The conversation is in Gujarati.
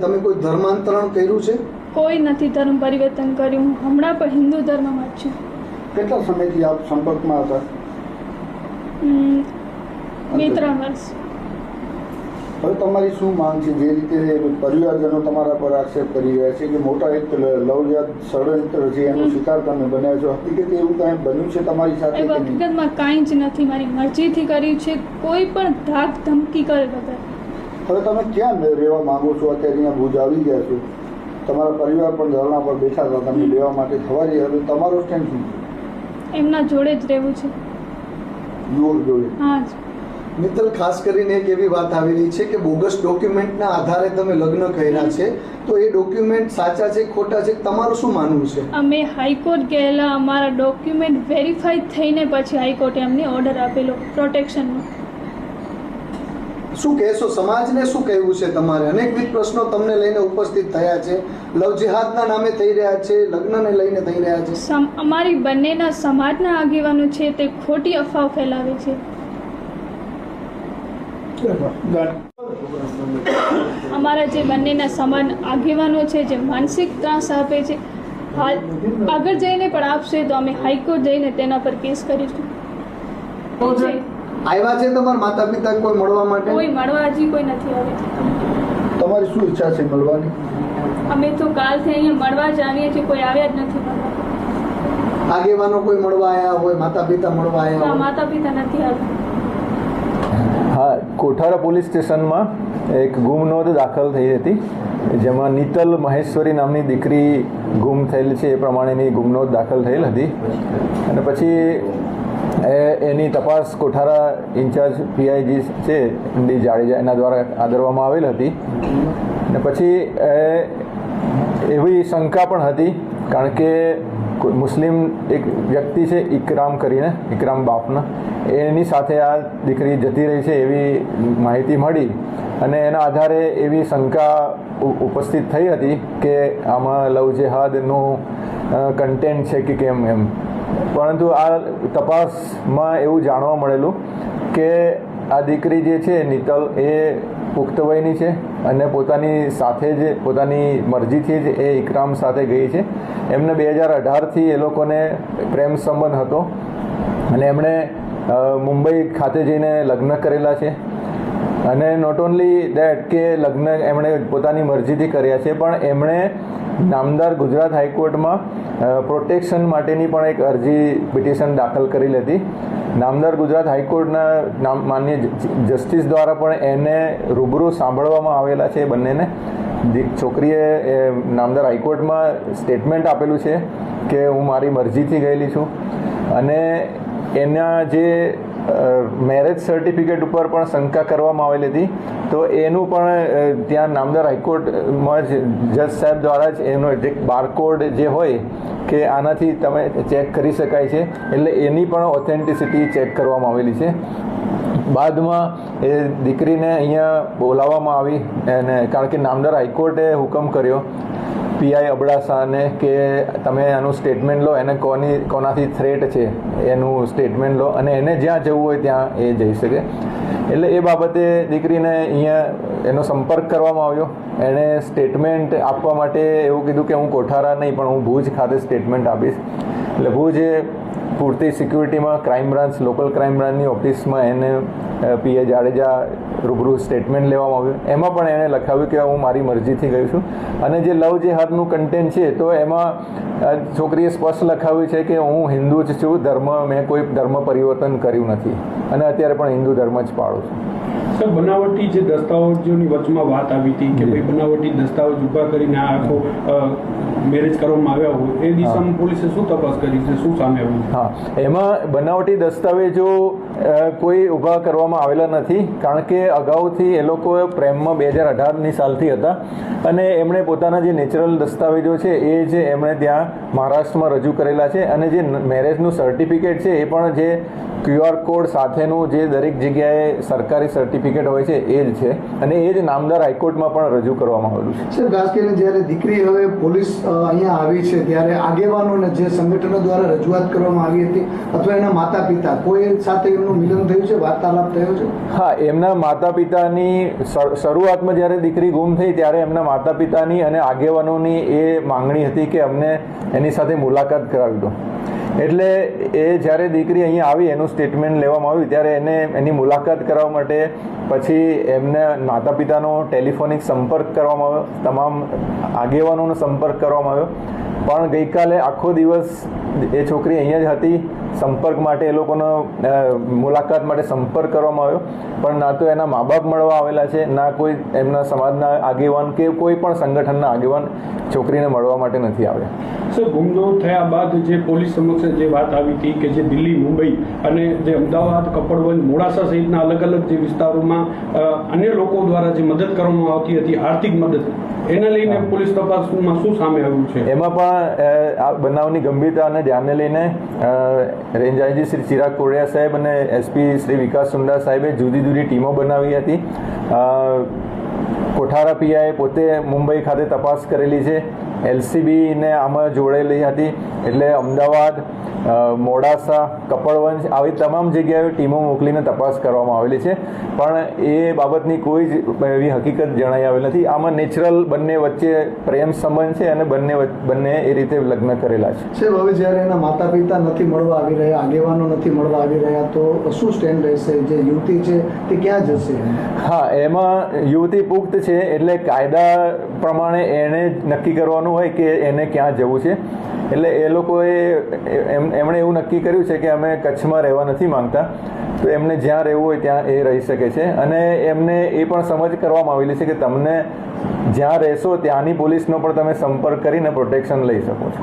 તમે કોઈ ધર્માંતરણ કર્યું છે? કોઈ નથી ધર્મ પરિવર્તન કર્યું. હું હમણાં પણ હિન્દુ ધર્મમાં જ છું. કેટલા સમયથી આપ સંપર્કમાં હતા? બે ત્રણ વર્ષ. હવે તમારી શું માંગ છે? જે રીતે પરિવારજનો તમારા પર આક્ષેપ કરી રહ્યા છે કે મોટા એક લવજાત ષડયંત્ર છે એનો. શિકાર તમે બન્યા છો. હકીકત એવું કાંઈ બન્યું છે તમારી સાથે હકીકતમાં કાંઈ જ નથી. મારી મરજીથી કર્યું છે કોઈ પણ ધાક ધમકી કરે વગર. હવે તમે ક્યાં રહેવા માંગો છો? અત્યારે અહીંયા ભુજ આવી ગયા છો. તમારા પરિવાર પણ ધરણા પર બેઠા હતા. તમને લેવા માટે થવારી હવે તમારો સ્ટેન્ડ શું છે? એમના જોડે જ રહેવું છે. યુવક જોડે? હા મિત્તલ ખાસ કરીને એક એવી વાત આવેલી છે કે બોગસ ડોક્યુમેન્ટના આધારે તમે લગ્ન કર્યા છે તો એ ડોક્યુમેન્ટ સાચા છે ખોટા છે? તમારું શું માનવું છે? અમે હાઈકોર્ટ ગયેલા અમારા ડોક્યુમેન્ટ વેરીફાઈ થઈને પછી હાઈકોર્ટે અમને ઓર્ડર આપેલો પ્રોટેક્શનનો. શું કહેશો? સમાજને શું કહેવું છે તમારે? અનેકવિધ પ્રશ્નો તમને લઈને ઉપસ્થિત થયા છે. લવ જિહાદના નામે થઈ રહ્યા છે લગ્નને લઈને થઈ રહ્યા છે. અમારી બંનેના સમાજના આગેવાનો છે તે ખોટી અફવા ફેલાવે છે. અમારા જે બંનેના સમાન આગેવાનો છે જે માનસિક ત્રાસ આપે છે હાલ આગળ જઈને પણ આપશે તો અમે હાઈકોર્ટ જઈને તેના પર કેસ કરીશું. આવ્યા છે તમારા માતા પિતા કોઈ મળવા માટે? કોઈ મળવા હજી કોઈ નથી આવ્યા તમારી શું ઈચ્છા છે મળવાની? અમે તો કાલથી અહીંયા મળવા જ આવીએ છીએ કોઈ આવ્યા જ નથી આગેવાનો કોઈ મળવા આવ્યા હોય માતા પિતા મળવા આવ્યા હોય? માતા પિતા નથી આવ્યા. હા કોઠારા પોલીસ સ્ટેશનમાં એક ગુમ નોંધ દાખલ થઈ હતી. જેમાં નીતલ મહેશ્વરી નામની દીકરી ગુમ થયેલ છે એ પ્રમાણેની ગુમ નોંધ દાખલ થયેલ હતી. અને પછી એ એની તપાસ કોઠારા ઇન્ચાર્જ પીઆઈજી છે, ડી જાડેજા, એના દ્વારા આદરવામાં આવેલ હતી. ને પછી એ એવી શંકા પણ હતી, કારણ કે મુસ્લિમ એક વ્યક્તિ છે, ઇકરામ કરીને, ઇકરામ બાપના, એની સાથે આ દીકરી જતી રહી છે એવી માહિતી મળી. અને એના આધારે એવી શંકા ઉપસ્થિત થઈ હતી કે આમાં લવ જેહાદનું કન્ટેન્ટ છે કે કેમ એમ. પરંતુ આ તપાસમાં એવું જાણવા મળેલું કે આ દીકરી જે છે, નીતલ, એ પુખ્ત વયની છે અને પોતાની સાથે જ, પોતાની મરજીથી જ એ ઇકરામ સાથે ગઈ છે. એમને બે હજાર અઢારથી એ લોકોને પ્રેમ સંબંધ હતો અને એમણે મુંબઈ ખાતે જઈને લગ્ન કરેલા છે. અને નોટ ઓનલી દેટ કે લગ્ન એમણે પોતાની મરજીથી કર્યા છે, પણ એમણે નામદાર ગુજરાત હાઈકોર્ટમાં પ્રોટેક્શન માટેની પણ એક અરજી પિટિશન દાખલ કરી હતી. નામદાર ગુજરાત હાઈકોર્ટના માન્ય જસ્ટિસ દ્વારા પણ એને રૂબરૂ સાંભળવામાં આવેલા છે બંનેને. છોકરીએ નામદાર હાઈકોર્ટમાં સ્ટેટમેન્ટ આપેલું છે કે હું મારી મરજીથી ગયેલી છું. અને એના જે મેરેજ સર્ટિફિકેટ ઉપર પણ શંકા કરવામાં આવેલી હતી. તો એનું પણ ત્યાં નામદાર હાઈકોર્ટમાં જજ સાહેબ દ્વારા જ એનો જે બારકોડ જે હોય કે આનાથી તમે ચેક કરી શકાય છે. એટલે એની પણ ઓથેન્ટિસિટી ચેક કરવામાં આવેલી છે. બાદમાં એ દીકરીને અહીંયા બોલાવવામાં આવી અને કારણ કે નામદાર હાઈકોર્ટે હુકમ કર્યો પીઆઈ અબડાસાને કે તમે આનું સ્ટેટમેન્ટ લો, એને કોની કોનાથી થ્રેટ છે, એનું સ્ટેટમેન્ટ લો, અને એને જ્યાં જવું હોય ત્યાં એ જઈ શકે. એટલે એ બાબતે દીકરીને અહીંયા એનો સંપર્ક કરવામાં આવ્યો. એણે સ્ટેટમેન્ટ આપવા માટે એવું કીધું કે હું કોઠારા નહીં, પણ હું ભુજ ખાતે સ્ટેટમેન્ટ આપીશ. એટલે ભુજ પૂરતી સિક્યુરિટીમાં ક્રાઇમ બ્રાન્ચ લોકલ ક્રાઇમ બ્રાન્ચની ઓફિસમાં એને પીએ જાડેજા રૂબરૂ સ્ટેટમેન્ટ લેવામાં આવ્યું. એમાં પણ એણે લખાવ્યું કે હું મારી મરજીથી ગયું છું. અને જે લવ જે હાથનું કન્ટેન્ટ છે, તો એમાં છોકરીએ સ્પષ્ટ લખાવ્યું છે કે હું હિન્દુ જ છું, ધર્મ, મેં કોઈ ધર્મ પરિવર્તન કર્યું નથી. અને અત્યારે પણ હિન્દુ ધર્મ જ પાળું છું. સર બનાવટી જે દસ્તાવેજોની વચમાં વાત આવી હતી કે ભાઈ બનાવટી દસ્તાવેજ ઊભા કરીને આ આખો મેરેજ કરવામાં આવ્યા હોય, એ દિશામાં પોલીસે શું તપાસ કરી છે? શું સામે આવ્યું હા, એમાં બનાવટી દસ્તાવેજો કોઈ ઊભા કરવામાં આવેલા નથી, કારણ કે અગાઉથી એ લોકો પ્રેમમાં બે હજાર અઢારની સાલથી હતા. અને એમણે પોતાના જે નેચરલ દસ્તાવેજો છે એ જે એમણે ત્યાં મહારાષ્ટ્રમાં રજૂ કરેલા છે અને જે મેરેજનું સર્ટિફિકેટ છે એ પણ જે ક્યુઆર કોડ સાથેનું જે દરેક જગ્યાએ સરકારી સર્ટિફિકેટ હોય છે એ જ છે અને એ જ નામદાર હાઈકોર્ટમાં પણ રજૂ કરવામાં આવેલું છે. સર ખાસ કરીને જ્યારે દીકરી હવે પોલીસ અહીંયા આવી છે ત્યારે આગેવાનોને જે સંગઠનો દ્વારા રજૂઆત કરવામાં આવી હતી અથવા એના માતા પિતા કોઈ સાથે એમનું મિલન થયું છે વાર્તાલાપ થયો છે? હા એમના માતા પિતાની શર- શરૂઆતમાં જ્યારે દીકરી ગુમ થઈ ત્યારે એમના માતા પિતાની અને આગેવાનોની એ માંગણી હતી કે અમને એની સાથે મુલાકાત કરાવી દો. એટલે એ જ્યારે દીકરી અહીંયા આવી, એનું સ્ટેટમેન્ટ લેવામાં આવ્યું, ત્યારે એને એની મુલાકાત કરવા માટે પછી એમને માતા પિતાનો ટેલિફોનિક સંપર્ક કરવામાં આવ્યો, તમામ આગેવાનોનો સંપર્ક કરવામાં આવ્યો. પણ ગઈકાલે આખો દિવસ એ છોકરી અહીંયા જ હતી, સંપર્ક માટે એ લોકોનો મુલાકાત માટે સંપર્ક કરવામાં આવ્યો. પણ ના તો એના મા બાપ મળવા આવેલા છે, ના કોઈ એમના સમાજના આગેવાન કે કોઈ પણ સંગઠનના આગેવાન છોકરીને મળવા માટે નથી આવ્યા. સર ગુમદો થયા બાદ જે પોલીસ સમક્ષ જે વાત આવી હતી કે જે દિલ્હી મુંબઈ અને જે અમદાવાદ કપડવંજ મોડાસા સહિતના અલગ અલગ જે વિસ્તારોમાં અન્ય લોકો દ્વારા જે મદદ કરવામાં આવતી હતી આર્થિક મદદ એને લઈને પોલીસ તપાસમાં શું સામે આવ્યું છે? એમાં પણ આ બનાવની ગંભીરતાને ધ્યાને લઈને રેન્જ આઈજી શ્રી ચિરાગ કોડિયા સાહેબ અને એસપી શ્રી વિકાસ સુંડા સાહેબે જુદી જુદી ટીમો બનાવી હતી. કોઠારા પોતે મુંબઈ ખાતે તપાસ કરેલી છે. એલસીબીને આમાં જોડેલી હતી એટલે અમદાવાદ મોડાસા કપડવંશ આવી તમામ જગ્યાએ ટીમો મોકલીને તપાસ કરવામાં આવેલી છે. પણ એ બાબતની કોઈ જ એવી હકીકત જણાઈ આવેલ નથી. આમાં નેચરલ બંને વચ્ચે પ્રેમ સંબંધ છે અને બંને બંને એ રીતે લગ્ન કરેલા છે. સાહેબ હવે જ્યારે એના માતા પિતા નથી મળવા આવી રહ્યા આગેવાનો નથી મળવા આવી રહ્યા તો શું સ્ટેન્ડ રહેશે? જે યુવતી છે તે ક્યાં જશે? હા એમાં યુવતી પુખ્ત છે એટલે કાયદા પ્રમાણે એણે નક્કી કરવાનું હોય કે એને ક્યાં જવું છે. એટલે એ લોકોએ એમ, એમણે એવું નક્કી કર્યું છે કે અમે કચ્છમાં રહેવા નથી માંગતા. તો એમને જ્યાં રહેવું હોય ત્યાં એ રહી શકે છે. અને એમને એ પણ સમજ કરવામાં આવેલી છે કે તમને જ્યાં રહેશો ત્યાંની પોલીસનો પણ તમે સંપર્ક કરીને પ્રોટેક્શન લઈ શકો છો.